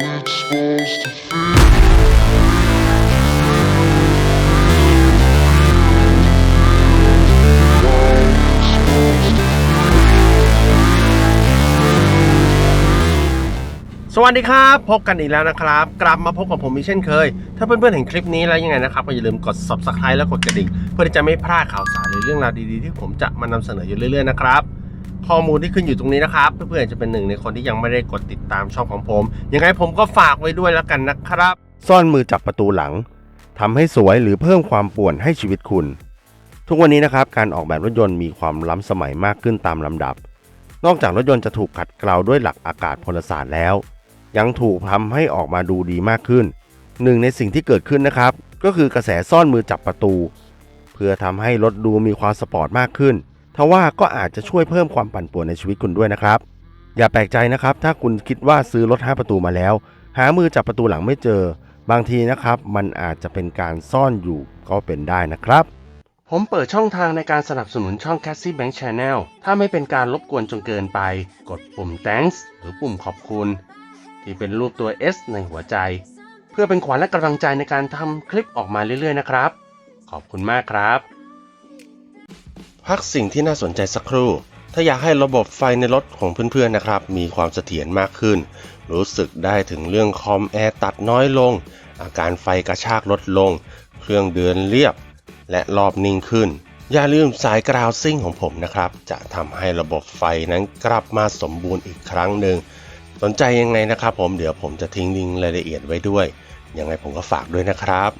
I'm exposed to feel. How it's supposed to สวัสดีครับ พบกันอีกแล้วนะครับ กลับมาพบกับผมอีกเช่นเคย ถ้าเพื่อนๆเห็นคลิปนี้แล้วยังไงนะครับ ก็อย่าลืมกด subscribe และกดกระดิ่ง เพื่อที่จะไม่พลาดข่าวสารหรือเรื่องราวดีๆ ที่ผมจะมานำเสนออยู่เรื่อยๆนะครับ ข้อมูลที่ขึ้นอยู่ตรงนี้นะครับ เพื่อนๆจะเป็นหนึ่งในคนที่ยังไม่ได้กดติดตามช่องของผม ยังไงผมก็ฝากไว้ด้วยแล้วกันนะครับ ซ่อนมือจับประตูหลังทำให้สวยหรือเพิ่มความป่วนให้ชีวิตคุณ ทุกวันนี้นะครับการออกแบบรถยนต์มีความล้ำสมัยมากขึ้นตามลำดับ นอกจากรถยนต์จะถูกขัดเกลาด้วยหลักอากาศพลศาสตร์แล้ว ยังถูกทำให้ออกมาดูดีมากขึ้น หนึ่งในสิ่งที่เกิดขึ้นนะครับ ก็คือกระแสซ่อนมือจับประตู เพื่อทำให้รถดูมีความสปอร์ตมากขึ้น ทว่าก็อาจจะช่วยเพิ่มความปั่นป่วนในชีวิตคุณด้วยนะครับ อย่าแปลกใจนะครับ ถ้าคุณคิดว่าซื้อรถ 5 ประตูมาแล้ว หามือจับประตูหลังไม่เจอ บางทีนะครับ มันอาจจะเป็นการซ่อนอยู่ก็เป็นได้นะครับ ผมเปิดช่องทางในการสนับสนุนช่อง Cassie Bank Channel ถ้าไม่เป็นการรบกวนจนเกินไป กดปุ่ม thanks หรือปุ่มขอบคุณ ที่เป็นรูปตัว S ในหัวใจ เพื่อเป็นขวัญและกำลังใจในการทำคลิปออกมาเรื่อยๆนะครับ ขอบคุณมากครับ พักสิ่งที่น่าสนใจสักครู่ ถ้าอยากให้ระบบไฟในรถของเพื่อนๆนะครับ มีความเสถียรมากขึ้น รู้สึกได้ถึงเรื่องคอมแอร์ตัดน้อยลง อาการไฟกระชากลดลง เครื่องเดือนเรียบ และรอบนิ่งขึ้น อย่าลืมสายกราวซิ่งของผมนะครับ จะทำให้ระบบไฟนั้นกลับมาสมบูรณ์อีกครั้งหนึ่ง สนใจยังไงนะครับ ผมเดี๋ยวผมจะทิ้งลิงก์รายละเอียดไว้ด้วย ยังไงผมก็ฝากด้วยนะครับ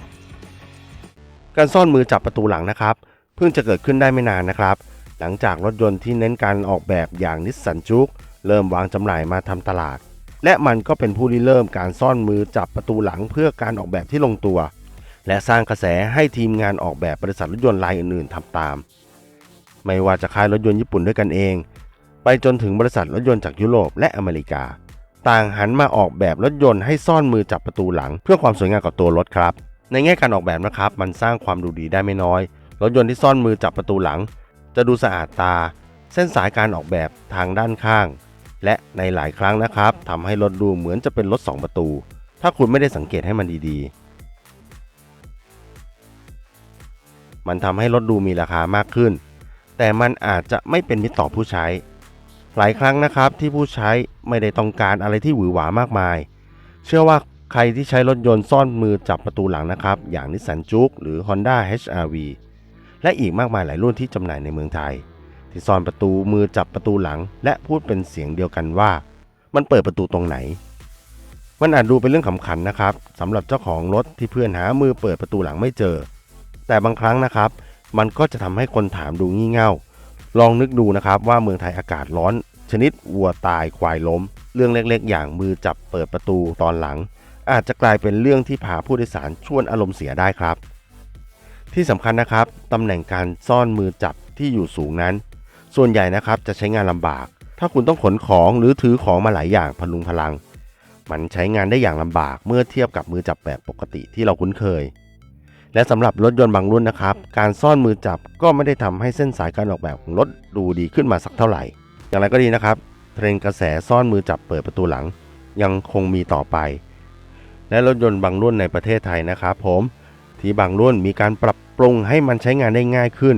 การซ่อนมือจับประตูหลังนะครับ เพิ่งจะเกิดขึ้นได้ไม่นานนะครับ หลังจากรถยนต์ที่เน้นการออกแบบอย่างนิสสันจุกเริ่มวางจำหน่ายมาทำตลาด และมันก็เป็นผู้ที่เริ่มการซ่อนมือจับประตูหลังเพื่อการออกแบบที่ลงตัว และสร้างกระแสให้ทีมงานออกแบบบริษัทรถยนต์รายอื่นๆทำตาม ไม่ว่าจะค่ายรถยนต์ญี่ปุ่นด้วยกันเอง ไปจนถึงบริษัทรถยนต์จากยุโรปและอเมริกา ต่างหันมาออกแบบรถยนต์ให้ซ่อนมือจับประตูหลัง เพื่อความสวยงามกับตัวรถครับ ในแง่การออกแบบนะครับมันสร้างความดูดีได้ไม่น้อย รถยนต์ที่ซ่อนมือจับประตูหลัง จะดูสะอาดตา เส้นสายการออกแบบทางด้านข้าง และในหลายครั้งนะครับทำให้รถดูเหมือนจะเป็นรถ 2 ประตู ถ้าคุณไม่ได้สังเกตให้มันดีๆ มันทำให้รถดูมีราคามากขึ้น แต่มันอาจจะไม่เป็นมิตรต่อผู้ใช้ หลายครั้งนะครับที่ผู้ใช้ไม่ได้ต้องการอะไรที่หวือหวามากมาย เชื่อว่าใครที่ใช้รถยนต์ซ่อนมือจับประตูหลังนะครับ อย่างนิสสันจุกหรือ Honda HR-V และอีกมากมายหลายรุ่นที่จำหน่ายในเมืองไทย ที่ซ่อนประตูมือจับประตูหลัง และพูดเป็นเสียงเดียวกันว่า มันเปิดประตูตรงไหน มันอาจดูเป็นเรื่องขำขันนะครับสำหรับเจ้าของรถที่เพื่อนหามือเปิดประตูหลังไม่เจอ แต่บางครั้งนะครับ มันก็จะทำให้คนถามดูงี่เง่า ลองนึกดูนะครับว่าเมืองไทยอากาศร้อน ชนิดวัวตายควายล้ม เรื่องเล็กๆ อย่างมือจับเปิดประตูตอนหลัง อาจจะกลายเป็นเรื่องที่พาผู้โดยสารชวนอารมณ์เสียได้ครับ ที่สำคัญนะครับตำแหน่งการซ่อนมือจับที่อยู่สูงนั้น ส่วนใหญ่นะครับจะใช้งานลำบาก ถ้าคุณต้องขนของหรือถือของมาหลายอย่างพลุงพลัง มันใช้งานได้อย่างลำบากเมื่อเทียบกับมือจับแบบปกติที่เราคุ้นเคย และสำหรับรถยนต์บางรุ่นนะครับ การซ่อนมือจับก็ไม่ได้ทำให้เส้นสายการออกแบบของรถดูดีขึ้นมาสักเท่าไหร่ อย่างไรก็ดีนะครับเทรนกระแสซ่อนมือจับเปิดประตูหลัง ยังคงมีต่อไป และรถยนต์บางรุ่นในประเทศไทยนะครับผม ที่บางรุ่นมีการปรับปรุงให้มันใช้งานได้ง่ายขึ้น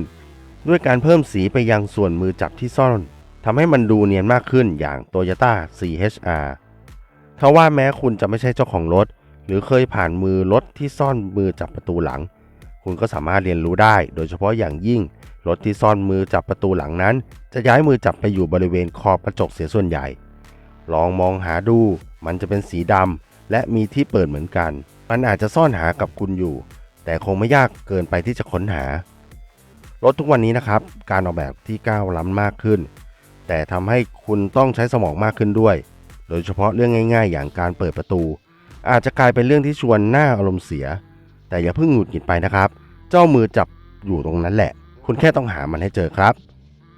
ด้วยการเพิ่มสีไปยังส่วนมือจับที่ซ่อนทำให้มันดูเนียนมากขึ้นอย่าง Toyota CHR ทว่าแม้คุณจะไม่ใช่เจ้าของรถ หรือเคยผ่านมือรถที่ซ่อนมือจับประตูหลัง คุณก็สามารถเรียนรู้ได้ โดยเฉพาะอย่างยิ่ง รถที่ซ่อนมือจับประตูหลังนั้น จะย้ายมือจับไปอยู่บริเวณขอบกระจกเสียส่วนใหญ่ ลองมองหาดู มันจะเป็นสีดำและมีที่เปิดเหมือนกัน มันอาจจะซ่อนหากับคุณอยู่ แต่คงไม่ยากเกินไปที่จะค้นหา รถทุกวันนี้นะครับ การออกแบบที่ก้าวล้ำมากขึ้น แต่ทำให้คุณต้องใช้สมองมากขึ้นด้วย โดยเฉพาะเรื่องง่าย ๆ อย่างการเปิดประตู อาจจะกลายเป็นเรื่องที่ชวนหน้าอารมณ์เสีย แต่อย่าเพิ่งหงุดหงิดไปนะครับ เจ้ามือจับอยู่ตรงนั้นแหละ คุณแค่ต้องหามันให้เจอครับ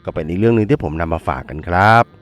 ก็เป็นอีกเรื่องหนึ่งที่ผมนำมาฝากกันครับ